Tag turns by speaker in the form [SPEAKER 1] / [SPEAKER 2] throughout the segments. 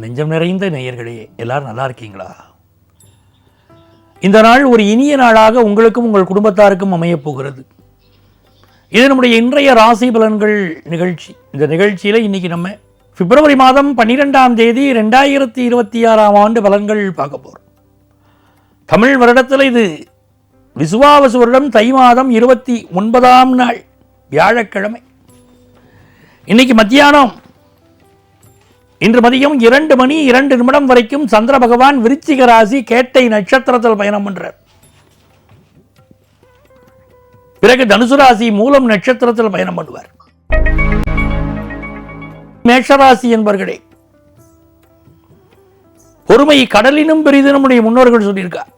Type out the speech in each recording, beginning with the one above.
[SPEAKER 1] நெஞ்சம் நிறைந்த நேயர்களே எல்லாரும் நல்லா இருக்கீங்களா? இந்த நாள் ஒரு இனிய நாளாக உங்களுக்கும் உங்கள் குடும்பத்தாருக்கும் அமையப் போகிறது. இது நம்முடைய இன்றைய ராசி பலன்கள் நிகழ்ச்சி. இந்த நிகழ்ச்சியில் இன்னைக்கு நம்ம பிப்ரவரி மாதம் பன்னிரெண்டாம் தேதி ரெண்டாயிரத்தி இருபத்தி ஆறாம் ஆண்டு பலன்கள் பார்க்க போகிறோம் தமிழ் வருடத்தில் இது விசுவாவசு வருடம் தை மாதம் இருபத்தி ஒன்பதாம் நாள் வியாழக்கிழமை. இன்னைக்கு மத்தியானம். இன்று மதியம் இரண்டு மணி இரண்டு நிமிடம் வரைக்கும் சந்திர பகவான் விருச்சிக ராசி கேட்டை நட்சத்திரத்தில் பயணம் பண்றார். பிறகு தனுசு ராசி மூலம் நட்சத்திரத்தில் பயணம் பண்ணுவார். மேஷராசி என்பவர்களே பொறுமை கடலினும் பெரிது நம்முடைய முன்னோர்கள் சொல்லியிருக்கார்.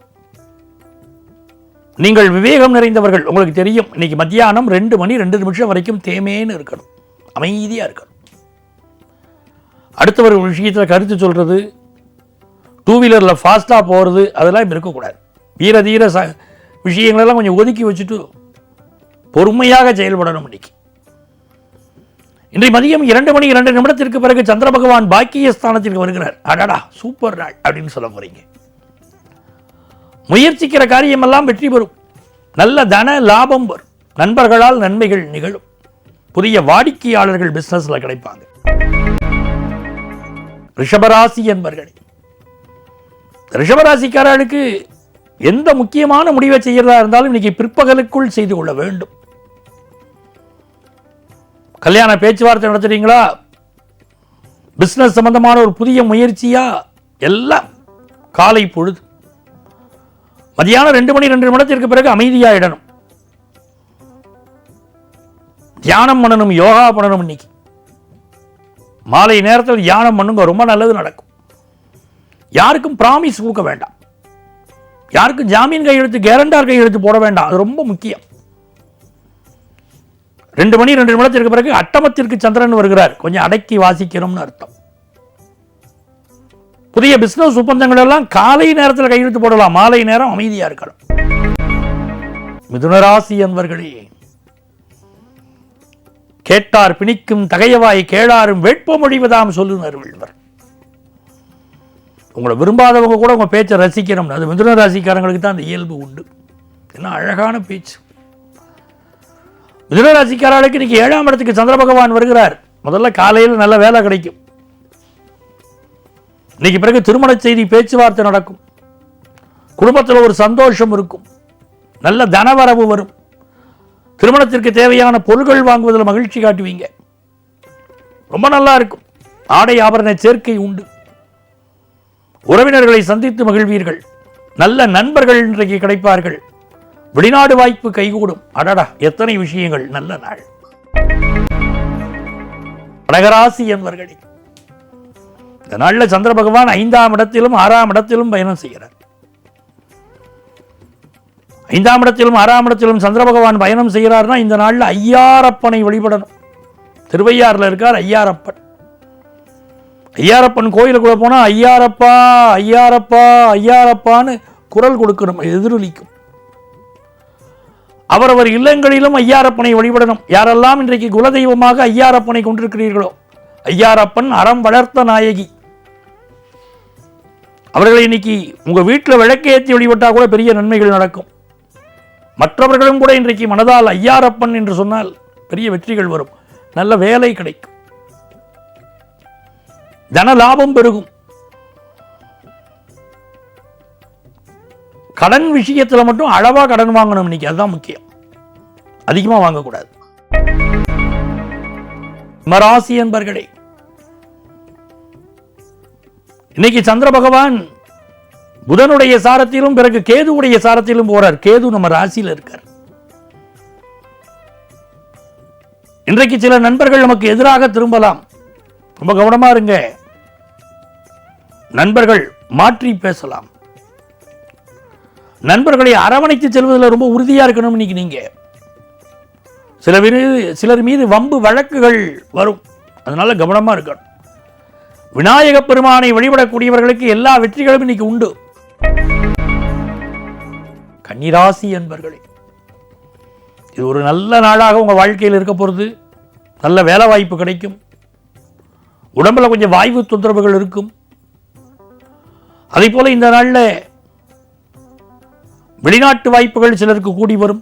[SPEAKER 1] நீங்கள் விவேகம் நிறைந்தவர்கள் உங்களுக்கு தெரியும் இன்னைக்கு மத்தியானம் ரெண்டு மணி ரெண்டு நிமிஷம் வரைக்கும் தேமேன்னு இருக்கணும். அமைதியா இருக்கணும். அடுத்தவர் விஷயத்தில் கருத்து சொல்கிறது டூ வீலரில் ஃபாஸ்ட்டாக போகிறது அதெல்லாம் இருக்கக்கூடாது. வீர தீர ச விஷயங்களெல்லாம் கொஞ்சம் ஒதுக்கி வச்சுட்டு பொறுமையாக செயல்படணும் இன்னைக்கு. இன்றைய மதியம் இரண்டு மணி இரண்டு நிமிடத்திற்கு பிறகு சந்திர பகவான் பாக்கிய ஸ்தானத்திற்கு வருகிறார். அடடா சூப்பர் நாள் அப்படின்னு சொல்ல போறீங்க. முயற்சிக்கிற காரியமெல்லாம் வெற்றி பெறும். நல்ல தன லாபம் வரும். நண்பர்களால் நன்மைகள் நிகழும். புதிய வாடிக்கையாளர்கள் பிசினஸ்ல கிடைப்பாங்க. ரிஷபராசி என்பர்கள் ரிஷபராசிக்காரர்களுக்கு எந்த முக்கியமான முடிவை செய்யறதா இருந்தாலும் இன்னைக்கு பிற்பகலுக்குள் செய்து கொள்ள வேண்டும். கல்யாண பேச்சுவார்த்தை நடத்துறீங்களா? பிசினஸ் சம்பந்தமான ஒரு புதிய முயற்சியா? எல்லாம் காலை பொழுது. மதியானம் ரெண்டு மணி ரெண்டு நிமிடத்திற்கு பிறகு அமைதியாயிடணும். தியானம் பண்ணணும் யோகா பண்ணணும் இன்னைக்கு. மாலை நேரத்தில் தியானம் பண்ணுங்க ரொம்ப நல்லது நடக்கும். யாருக்கும் ப்ராமிஸ் கொடுக்க வேண்டாம். யாருக்கும் ஜாமீன் கையெழுத்து கேரண்டார் கையெழுத்து போட வேண்டாம். அது ரொம்ப முக்கியம். ரெண்டு மணி ரெண்டு நிமிடத்திற்கு பிறகு அட்டமத்திற்கு சந்திரன் வருகிறார். கொஞ்சம் அடக்கி வாசிக்கணும்னு அர்த்தம். புதிய பிசினஸ் ஒப்பந்தங்கள் எல்லாம் காலை நேரத்தில் கையெழுத்து போடலாம். மாலை நேரம் அமைதியா இருக்கணும். மிதுனராசி என்பர்களே கேட்டார் பிணிக்கும் தகையவாய் கேளாரும் வேட்பமொழிவதாம் சொல்லுனர் வள்ளுவர் உங்களை விரும்பாதவங்க கூட உங்கள் பேச்சை ரசிக்கணும் அது மிதுன ராசிக்காரங்களுக்கு தான் அந்த இயல்பு உண்டு. என்ன அழகான பேச்சு. மிதுன ராசிக்காரர்களுக்கு இன்றைக்கி ஏழாம் இடத்துக்கு சந்திர பகவான் வருகிறார். முதல்ல காலையில் நல்ல வேலை கிடைக்கும். இன்னைக்கு பிறகு திருமண செய்தி பேச்சுவார்த்தை நடக்கும். குடும்பத்தில் ஒரு சந்தோஷம் இருக்கும். நல்ல தனவரவு வரும். திருமணத்திற்கு தேவையான பொருட்கள் வாங்குவதில் மகிழ்ச்சி காட்டுவீங்க. ரொம்ப நல்லா இருக்கும். ஆடை ஆபரண சேர்க்கை உண்டு. உறவினர்களை சந்தித்து மகிழ்வீர்கள். நல்ல நண்பர்கள் இன்றைக்கு கிடைப்பார்கள். வெளிநாடு வாய்ப்பு கைகூடும். அடடா எத்தனை விஷயங்கள். நல்ல நாள். கடகராசி என்பர்களே இந்த நாளில் சந்திர பகவான் ஐந்தாம் இடத்திலும் ஆறாம் இடத்திலும் பயணம் செய்கிறார். ஐந்தாம் இடத்திலும் ஆறாம் இடத்திலும் சந்திர பகவான் பயணம் செய்கிறார்னா இந்த நாளில் ஐயாரப்பனை வழிபடணும். திருவையாறில் இருக்கார் ஐயாரப்பன். ஐயாரப்பன் கோயிலுக்குள்ள போனால் ஐயாரப்பா ஐயாரப்பா ஐயாரப்பான்னு குரல் கொடுக்கணும் எதிரொலிக்கும். அவரவர் இல்லங்களிலும் ஐயாரப்பனை வழிபடணும். யாரெல்லாம் இன்றைக்கு குலதெய்வமாக ஐயாரப்பனை கொண்டிருக்கிறீர்களோ ஐயாரப்பன் அறம் வளர்த்த நாயகி. அவர்களை இன்னைக்கு உங்கள் வீட்டில் விளக்கேற்றி வழிபட்டால் கூட பெரிய நன்மைகள் நடக்கும். மற்றவர்களும் கூட இன்றைக்கு மனதால் ஐயாரப்பன் என்று சொன்னால் பெரிய வெற்றிகள் வரும். நல்ல வேலை கிடைக்கும். தன லாபம் பெருகும். கடன் விஷயத்தில் மட்டும் அளவா கடன் வாங்கணும் இன்னைக்கு. அதுதான் முக்கியம். அதிகமா வாங்கக்கூடாது. மராசி என்பர்களே இன்னைக்கு சந்திர பகவான் புதனுடைய சாரத்திலும் பிறகு கேதுவுடைய சாரத்திலும் போறார். கேது நம்ம ராசியில் இருக்கார். இன்றைக்கு சில நண்பர்கள் நமக்கு எதிராக திரும்பலாம். ரொம்ப கவனமா இருங்க. நண்பர்கள் மாற்றி பேசலாம். நண்பர்களை அரவணைத்து செல்வதில் ரொம்ப உறுதியா இருக்கணும் இன்னைக்கு நீங்க. சில மீது சிலர் மீது வம்பு வழக்குகள் வரும். அதனால கவனமா இருக்கணும். விநாயக பெருமானை வழிபடக்கூடியவர்களுக்கு எல்லா வெற்றிகளும் இன்னைக்கு உண்டு. கன்னிராசி என்பர்களே இது ஒரு நல்ல நாளாக உங்கள் வாழ்க்கையில் இருக்க போகிறது நல்ல வேலை வாய்ப்பு கிடைக்கும். உடம்புல கொஞ்சம் வாய்வு தொந்தரவுகள் இருக்கும். அதே போல் இந்த நாளில் வெளிநாட்டு வாய்ப்புகள் சிலருக்கு கூடி வரும்.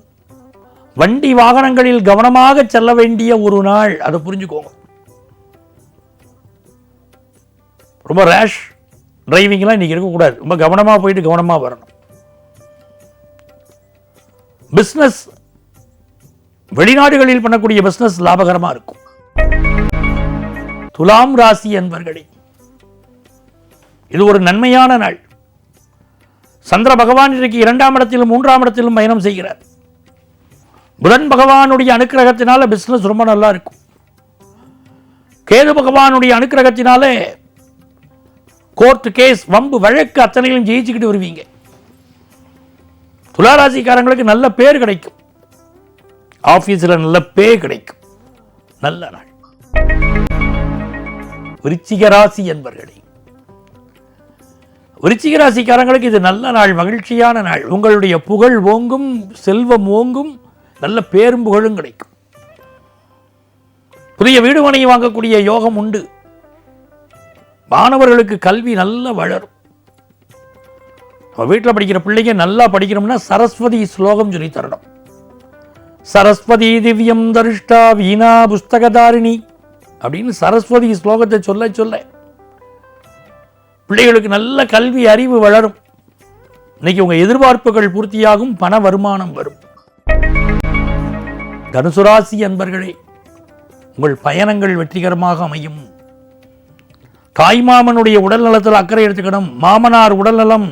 [SPEAKER 1] வண்டி வாகனங்களில் கவனமாக செல்ல வேண்டிய ஒரு நாள் அதை புரிஞ்சுக்கோங்க. ரொம்ப ரேஷ் டிரைவிங்லாம் இன்றைக்கி இருக்கக்கூடாது. ரொம்ப கவனமாக போயிட்டு கவனமாக வரணும். பிஸ்னஸ் வெளிநாடுகளில் பண்ணக்கூடிய பிஸ்னஸ் லாபகரமாக இருக்கும். துலாம் ராசி என்பர்களே இது ஒரு நன்மையான நாள். சந்திர பகவான் இன்றைக்கு இரண்டாம் இடத்திலும் மூன்றாம் இடத்திலும் பயணம் செய்கிறார். புதன் பகவானுடைய அனுக்கிரகத்தினால பிசினஸ் ரொம்ப நல்லா இருக்கும். கேது பகவானுடைய அனுக்கிரகத்தினாலே கோர்ட் கேஸ் வம்பு வழக்கு அத்தனையிலும் ஜெயிச்சுக்கிட்டு வருவீங்க. துளாராசிக்காரங்களுக்கு நல்ல பேர் கிடைக்கும். ஆபீஸ்ல நல்ல பே கிடைக்கும். நல்ல நாள். விருச்சிக ராசி என்பர்களே விருச்சிக ராசிக்காரங்களுக்கு இது நல்ல நாள் மகிழ்ச்சியான நாள். உங்களுடைய புகழ் ஓங்கும் செல்வம் ஓங்கும் நல்ல பேரும் புகழும் கிடைக்கும். புதிய வீடு மனை வாங்கக்கூடிய யோகம் உண்டு. மாணவர்களுக்கு கல்வி நல்லா வளரும். வீட்டில் படிக்கிற பிள்ளைங்க நல்லா படிக்கணும்னா சரஸ்வதி ஸ்லோகம் சொல்லி தரணும். சரஸ்வதி திவ்யம் தரிஷ்டா வீணா புஸ்தகதாரிணி அப்படின்னு சரஸ்வதி ஸ்லோகத்தை சொல்ல சொல்ல பிள்ளைகளுக்கு நல்ல கல்வி அறிவு வளரும். இன்னைக்கு உங்கள் எதிர்பார்ப்புகள் பூர்த்தியாகும் பண வருமானம் வரும். தனுசுராசி அன்பர்களே உங்கள் பயணங்கள் வெற்றிகரமாக அமையும். தாய்மாமனுடைய உடல் நலத்தில் அக்கறை எடுத்துக்கணும். மாமனார் உடல்நலம்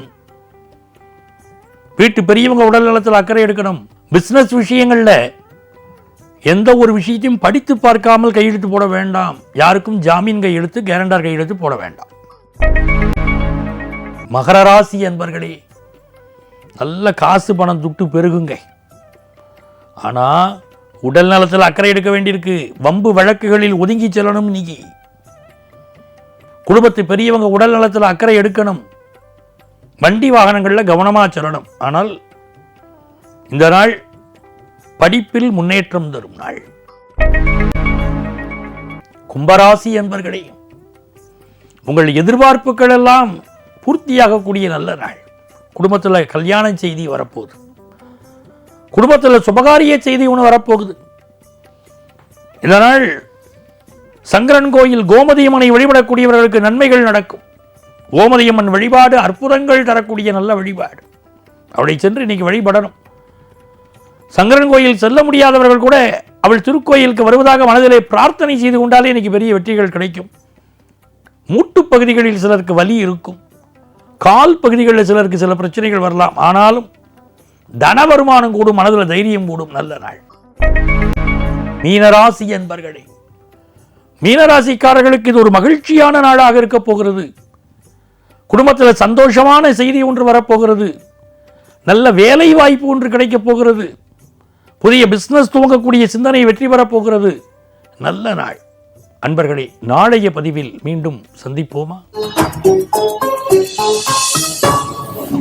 [SPEAKER 1] வீட்டு பெரியவங்க உடல் நலத்தில் அக்கறை எடுக்கணும். பிஸ்னஸ் விஷயங்களில் எந்த ஒரு விஷயத்தையும் படித்து பார்க்காமல் கையெழுத்து போட வேண்டாம். யாருக்கும் ஜாமீன் கையெழுத்து கேரண்டார் கையெழுத்து போட வேண்டாம். மகர ராசி என்பர்களே நல்ல காசு பணம் துட்டு பெருகுங்க. ஆனால் உடல் நலத்தில் அக்கறை எடுக்க வேண்டியிருக்கு. வம்பு வழக்குகளில் ஒதுங்கி செல்லணும் இன்னைக்கு. குடும்பத்து பெரியவங்க உடல் நலத்தில் அக்கறை எடுக்கணும். வண்டி வாகனங்களில் கவனமாக செல்லணும். ஆனால் இந்த நாள் படிப்பில் முன்னேற்றம் தரும் நாள். கும்பராசி என்பர்களே உங்கள் எதிர்பார்ப்புகள் எல்லாம் பூர்த்தியாகக்கூடிய நல்ல நாள். குடும்பத்தில் கல்யாண செய்தி வரப்போகுது. குடும்பத்தில் சுபகாரிய செய்தி ஒன்று வரப்போகுது. இந்த நாள் சங்கரன் கோயில் கோமதியம்மனை வழிபடக்கூடியவர்களுக்கு நன்மைகள் நடக்கும். கோமதியம்மன் வழிபாடு அற்புதங்கள் தரக்கூடிய நல்ல வழிபாடு. அவளை சென்று இன்றைக்கி வழிபடணும். சங்கரன் கோயில் செல்ல முடியாதவர்கள் கூட அவள் திருக்கோயிலுக்கு வருவதாக மனதிலே பிரார்த்தனை செய்து கொண்டாலே இன்னைக்கு பெரிய வெற்றிகள் கிடைக்கும். மூட்டு பகுதிகளில் சிலருக்கு வலி இருக்கும். கால் பகுதிகளில் சிலருக்கு சில பிரச்சனைகள் வரலாம். ஆனாலும் தன வருமானம் கூடும் மனதில் தைரியம் கூடும் நல்ல நாள். மீனராசி என்பர்களே மீனராசிக்காரர்களுக்கு இது ஒரு மகிழ்ச்சியான நாளாக இருக்க போகிறது. குடும்பத்தில் சந்தோஷமான செய்தி ஒன்று வரப்போகிறது. நல்ல வேலை வாய்ப்பு ஒன்று கிடைக்கப் போகிறது. புதிய பிஸ்னஸ் துவங்கக்கூடிய சிந்தனை வெற்றி பெறப் போகிறது நல்ல நாள். அன்பர்களே நாளைய பதிவில் மீண்டும் சந்திப்போமா?